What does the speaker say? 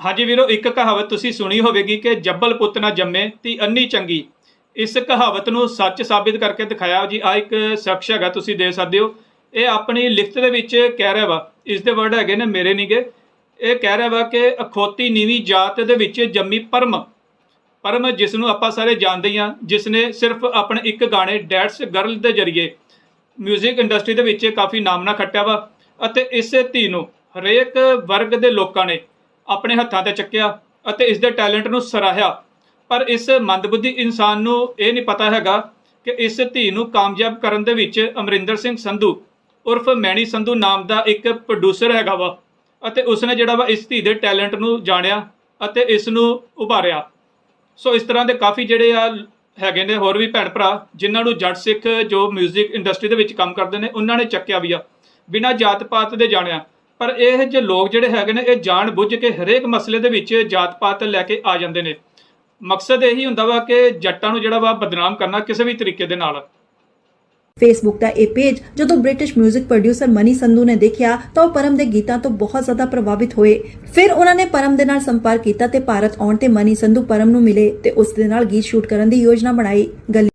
ਹਾਂਜੀ ਵੀਰੋ, ਇੱਕ ਕਹਾਵਤ ਤੁਸੀਂ ਸੁਣੀ ਹੋਵੇਗੀ ਕਿ ਜੱਬਲ ਪੁੱਤ ਨਾ ਜੰਮੇ ਤੀ ਅੰਨੀ ਚੰਗੀ। ਇਸ ਕਹਾਵਤ ਨੂੰ ਸੱਚ ਸਾਬਿਤ ਕਰਕੇ ਦਿਖਾਇਆ ਜੀ ਆ ਇੱਕ ਸ਼ਖਸ ਹੈਗਾ, ਤੁਸੀਂ ਦੇ ਸਕਦੇ ਹੋ। ਇਹ ਆਪਣੀ ਲਿਖਤ ਦੇ ਵਿੱਚ ਕਹਿ ਰਿਹਾ ਵਾ, ਇਸ ਦੇ ਵਰਡ ਹੈਗੇ ਨੇ ਮੇਰੇ ਨਹੀਂਗੇ ਇਹ ਕਹਿ ਰਿਹਾ ਵਾ ਕਿ ਅਖੋਤੀ ਨੀਵੀਂ ਜਾਤ ਦੇ ਵਿੱਚ ਜੰਮੀ ਪਰਮ। ਪਰਮ ਜਿਸ ਨੂੰ ਆਪਾਂ ਸਾਰੇ ਜਾਣਦੇ ਹੀ ਹਾਂ ਜਿਸ ਨੇ ਸਿਰਫ ਆਪਣੇ ਇੱਕ ਗਾਣੇ ਡੈਟਸ ਗਰਲ ਦੇ ਜ਼ਰੀਏ 뮤직 ਇੰਡਸਟਰੀ ਦੇ ਵਿੱਚ ਕਾਫੀ ਨਾਮਨਾ ਖੱਟਿਆ ਵਾ, ਅਤੇ ਇਸੇ ਧੀ ਨੂੰ ਹਰੇਕ ਵਰਗ ਦੇ ਲੋਕਾਂ ਨੇ ਆਪਣੇ ਹੱਥਾਂ ਤੇ ਚੱਕਿਆ ਅਤੇ ਇਸ ਦੇ ਟੈਲੈਂਟ ਨੂੰ ਸਰਾਹਿਆ। ਪਰ ਇਸ ਮੰਦਬੁੱਧੀ ਇਨਸਾਨ ਨੂੰ ਇਹ ਨਹੀਂ ਪਤਾ ਹੈਗਾ ਕਿ ਇਸ ਧੀ ਨੂੰ ਕਾਮਯਾਬ ਕਰਨ ਦੇ ਵਿੱਚ ਅਮਰਿੰਦਰ ਸਿੰਘ ਸੰਧੂ ਉਰਫ ਮੈਣੀ ਸੰਧੂ ਨਾਮ ਦਾ ਇੱਕ ਪ੍ਰੋਡਿਊਸਰ ਹੈਗਾ ਵਾ ਅਤੇ ਉਸਨੇ ਜਿਹੜਾ ਵਾ ਇਸ ਧੀ ਦੇ ਟੈਲੈਂਟ ਨੂੰ ਜਾਣਿਆ ਅਤੇ ਇਸ ਨੂੰ ਉਭਾਰਿਆ। ਸੋ ਇਸ ਤਰ੍ਹਾਂ ਦੇ ਕਾਫੀ ਜਿਹੜੇ ਆ ਹੈਗੇ ਨੇ ਹੋਰ ਵੀ ਭੈਣ ਭਰਾ ਜਿਨ੍ਹਾਂ ਨੂੰ ਜੱਟ ਸਿੱਖ ਜੋ 뮤직 ਇੰਡਸਟਰੀ ਦੇ ਵਿੱਚ ਕੰਮ ਕਰਦੇ ਨੇ, ਉਹਨਾਂ ਨੇ ਚੱਕਿਆ ਵੀ ਆ। ਬਿਨਾਂ ਜਾਤ ਪਾਤ ਦੇ ਜਾਣਿਆ। ਪਰ ਇਹ ਜੇ ਲੋਕ ਜਿਹੜੇ ਹੈਗੇ ਨੇ, ਇਹ ਜਾਣ ਬੁੱਝ ਕੇ ਹਰੇਕ ਮਸਲੇ ਦੇ ਵਿੱਚ ਜਾਤ ਪਾਤ ਲੈ ਕੇ ਆ ਜਾਂਦੇ ਨੇ। ਮਕਸਦ ਇਹੀ ਹੁੰਦਾ ਵਾ ਕਿ ਜੱਟਾਂ ਨੂੰ ਜਿਹੜਾ ਵਾ ਬਦਨਾਮ ਕਰਨਾ ਕਿਸੇ ਵੀ ਤਰੀਕੇ ਦੇ ਨਾਲ। ਫੇਸਬੁੱਕ ਦਾ ਇਹ ਪੇਜ ਜਦੋਂ ਬ੍ਰਿਟਿਸ਼ 뮤직 ਪ੍ਰੋਡਿਊਸਰ ਮਨੀ ਸੰਧੂ ਨੇ ਦੇਖਿਆ, ਤਾਂ ਉਹ ਪਰਮ ਦੇ ਗੀਤਾਂ ਤੋਂ ਬਹੁਤ ਜ਼ਿਆਦਾ ਪ੍ਰਭਾਵਿਤ ਹੋਏ। ਫਿਰ ਉਹਨਾਂ ਨੇ ਪਰਮ ਦੇ ਨਾਲ ਸੰਪਰਕ ਕੀਤਾ ਤੇ ਭਾਰਤ ਆਉਣ ਤੇ ਮਨੀ ਸੰਧੂ ਪਰਮ ਨੂੰ ਮਿਲੇ ਤੇ ਉਸ ਦੇ ਨਾਲ ਗੀਤ ਸ਼ੂਟ ਕਰਨ ਦੀ ਯੋਜਨਾ ਬਣਾਈ। ਗੱਲ